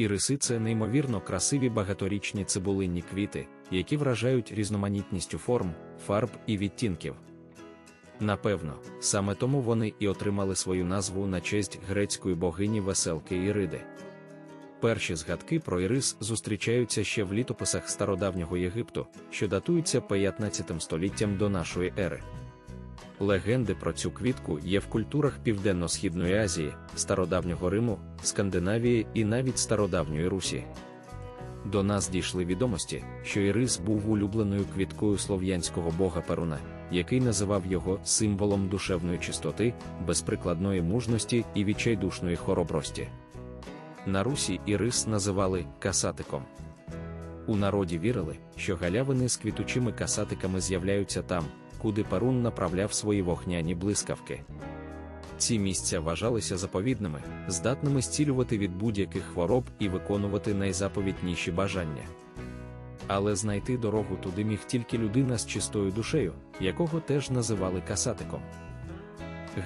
Іриси це неймовірно красиві багаторічні цибулинні квіти, які вражають різноманітністю форм, фарб і відтінків. Напевно, саме тому вони і отримали свою назву на честь грецької богині веселки Іриди. Перші згадки про ірис зустрічаються ще в літописах стародавнього Єгипту, що датуються 15 століттям до нашої ери. Легенди про цю квітку є в культурах Південно-Східної Азії, стародавнього Риму, Скандинавії і навіть стародавньої Русі. До нас дійшли відомості, що Ірис був улюбленою квіткою слов'янського бога Перуна, який називав його символом душевної чистоти, безприкладної мужності і відчайдушної хоробрості. На Русі Ірис називали касатиком. У народі вірили, що галявини з квітучими касатиками з'являються там, куди Перун направляв свої вогняні блискавки. Ці місця вважалися заповідними, здатними зцілювати від будь-яких хвороб і виконувати найзаповітніші бажання. Але знайти дорогу туди міг тільки людина з чистою душею, якого теж називали касатиком.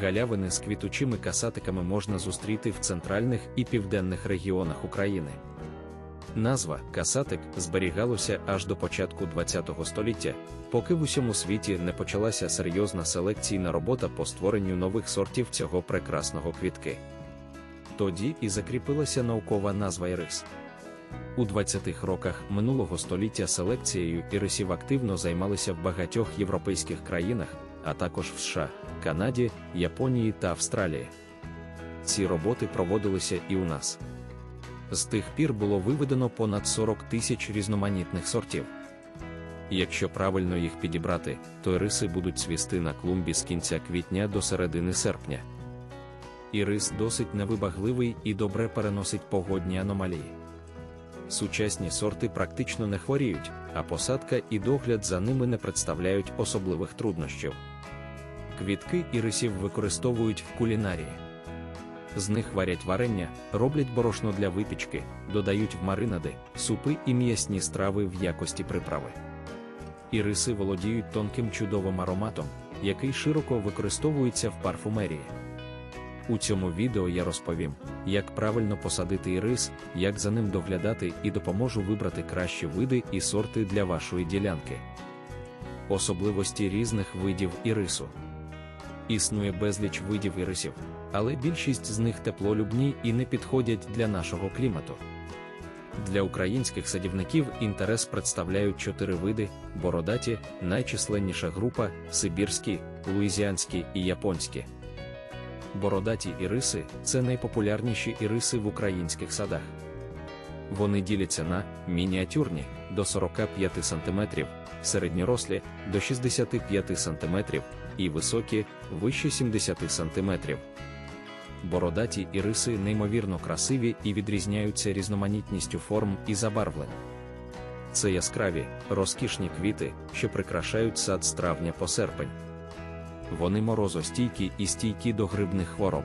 Галявини з квітучими касатиками можна зустріти в центральних і південних регіонах України. Назва касатик зберігалося аж до початку ХХ століття, поки в усьому світі не почалася серйозна селекційна робота по створенню нових сортів цього прекрасного квітки. Тоді і закріпилася наукова назва ірис. У 20-х роках минулого століття селекцією ірисів активно займалися в багатьох європейських країнах, а також в США, Канаді, Японії та Австралії. Ці роботи проводилися і у нас. З тих пір було виведено понад 40 тисяч різноманітних сортів. Якщо правильно їх підібрати, то іриси будуть цвісти на клумбі з кінця квітня до середини серпня. Ірис досить невибагливий і добре переносить погодні аномалії. Сучасні сорти практично не хворіють, а посадка і догляд за ними не представляють особливих труднощів. Квітки ірисів використовують в кулінарії. З них варять варення, роблять борошно для випічки, додають в маринади, супи і м'ясні страви в якості приправи. Іриси володіють тонким чудовим ароматом, який широко використовується в парфумерії. У цьому відео я розповім, як правильно посадити ірис, як за ним доглядати і допоможу вибрати кращі види і сорти для вашої ділянки. Особливості різних видів ірису. Існує безліч видів ірисів, але більшість з них теплолюбні і не підходять для нашого клімату. Для українських садівників інтерес представляють чотири види: бородаті, найчисленніша група, сибірські, луїзіанські і японські. Бородаті іриси це найпопулярніші іриси в українських садах. Вони діляться на мініатюрні до 45 см, середньорослі до 65 см і високі вище 70 см. Бородаті іриси неймовірно красиві і відрізняються різноманітністю форм і забарвлень. Це яскраві, розкішні квіти, що прикрашають сад з травня по серпень. Вони морозостійкі і стійкі до грибних хвороб.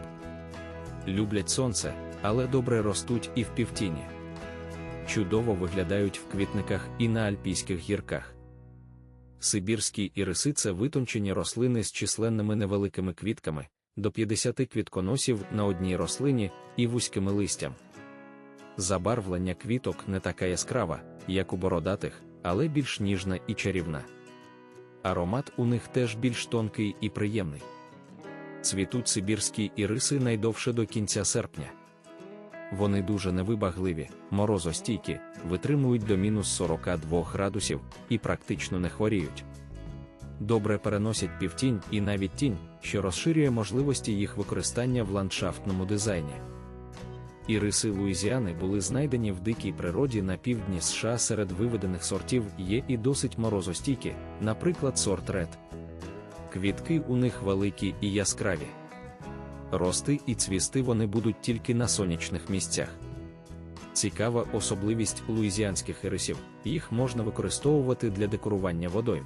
Люблять сонце, але добре ростуть і в півтіні. Чудово виглядають в квітниках і на альпійських гірках. Сибірські іриси це витончені рослини з численними невеликими квітками, до 50 квітконосів на одній рослині і вузькими листям. Забарвлення квіток не така яскрава, як у бородатих, але більш ніжна і чарівна. Аромат у них теж більш тонкий і приємний. Цвітуть сибірські іриси найдовше до кінця серпня. Вони дуже невибагливі, морозостійкі, витримують до мінус 42 градусів і практично не хворіють. Добре переносять півтінь і навіть тінь, що розширює можливості їх використання в ландшафтному дизайні. Іриси Луїзіани були знайдені в дикій природі на півдні США серед виведених сортів є і досить морозостійкі, наприклад, сорт ред. Квітки у них великі і яскраві. Рости і цвісти вони будуть тільки на сонячних місцях. Цікава особливість луїзіанських ірисів, їх можна використовувати для декорування водойм.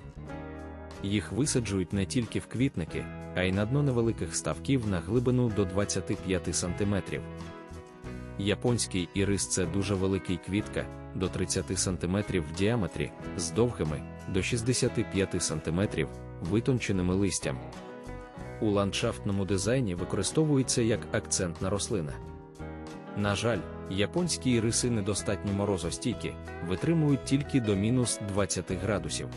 Їх висаджують не тільки в квітники, а й на дно невеликих ставків на глибину до 25 см. Японський ірис це дуже великий квітка до 30 см в діаметрі, з довгими до 65 см, витонченими листям. У ландшафтному дизайні використовується як акцентна рослина. На жаль, японські іриси недостатньо морозостійкі, витримують тільки до мінус 20 градусів.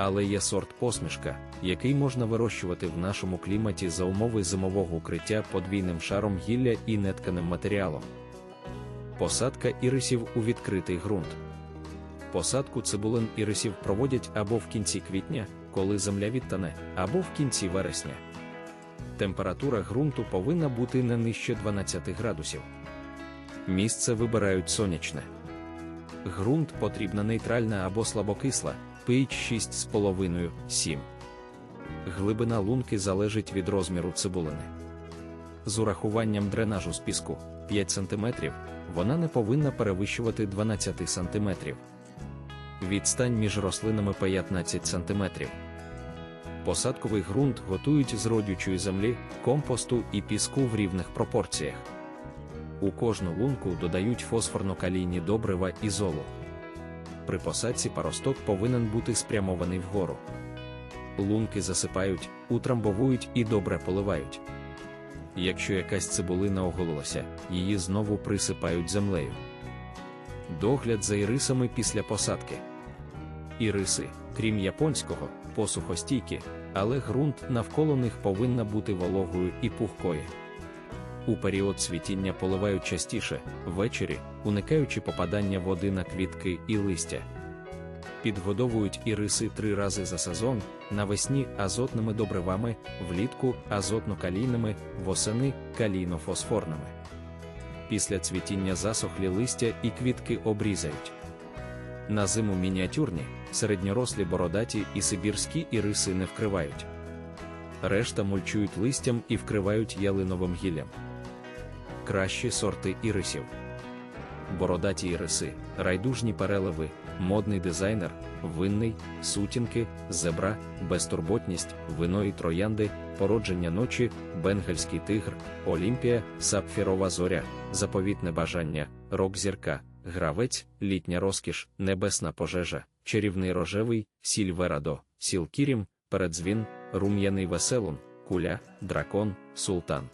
Але є сорт посмішка, який можна вирощувати в нашому кліматі за умови зимового укриття подвійним шаром гілля і нетканим матеріалом. Посадка ірисів у відкритий ґрунт. Посадку цибулин ірисів проводять або в кінці квітня, коли земля відтане, або в кінці вересня. Температура ґрунту повинна бути не нижче 12 градусів. Місце вибирають сонячне. Ґрунт потрібна нейтральна або слабокисла, pH 6,5-7. Глибина лунки залежить від розміру цибулини. З урахуванням дренажу з піску 5 см, вона не повинна перевищувати 12 см. Відстань між рослинами 15 см. Посадковий ґрунт готують з родючої землі, компосту і піску в рівних пропорціях. У кожну лунку додають фосфорно-калійні добрива і золу. При посадці паросток повинен бути спрямований вгору. Лунки засипають, утрамбовують і добре поливають. Якщо якась цибулина оголилася, її знову присипають землею. Догляд за ірисами після посадки. Іриси, крім японського, посухостійкі, але ґрунт навколо них повинна бути вологою і пухкою. У період цвітіння поливають частіше, ввечері, уникаючи попадання води на квітки і листя. Підгодовують іриси три рази за сезон, навесні азотними добривами, влітку азотно-калійними, восени калійно-фосфорними. Після цвітіння засохлі листя і квітки обрізають. На зиму мініатюрні, середньорослі бородаті і сибірські іриси не вкривають. Решта мульчують листям і вкривають ялиновим гіллям. Кращі сорти ірисів. Бородаті іриси, райдужні переливи, модний дизайнер, винний, сутінки, зебра, безтурботність, вино і троянди, породження ночі, бенгальський тигр, Олімпія, сапфірова зоря, заповітне бажання, рок зірка, гравець, літня розкіш, небесна пожежа, чарівний рожевий, сільверадо, сілкірім, передзвін, рум'яний веселун, куля, дракон, султан.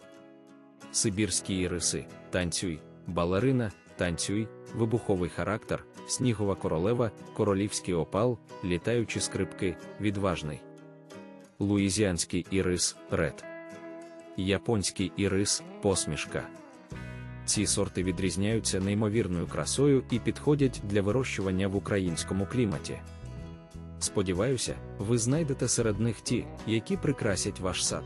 Сибірські іриси, танцюй, балерина, танцюй, вибуховий характер, снігова королева, королівський опал, літаючі скрипки, відважний. Луїзіанський ірис ред. Японський ірис посмішка. Ці сорти відрізняються неймовірною красою і підходять для вирощування в українському кліматі. Сподіваюся, ви знайдете серед них ті, які прикрасять ваш сад.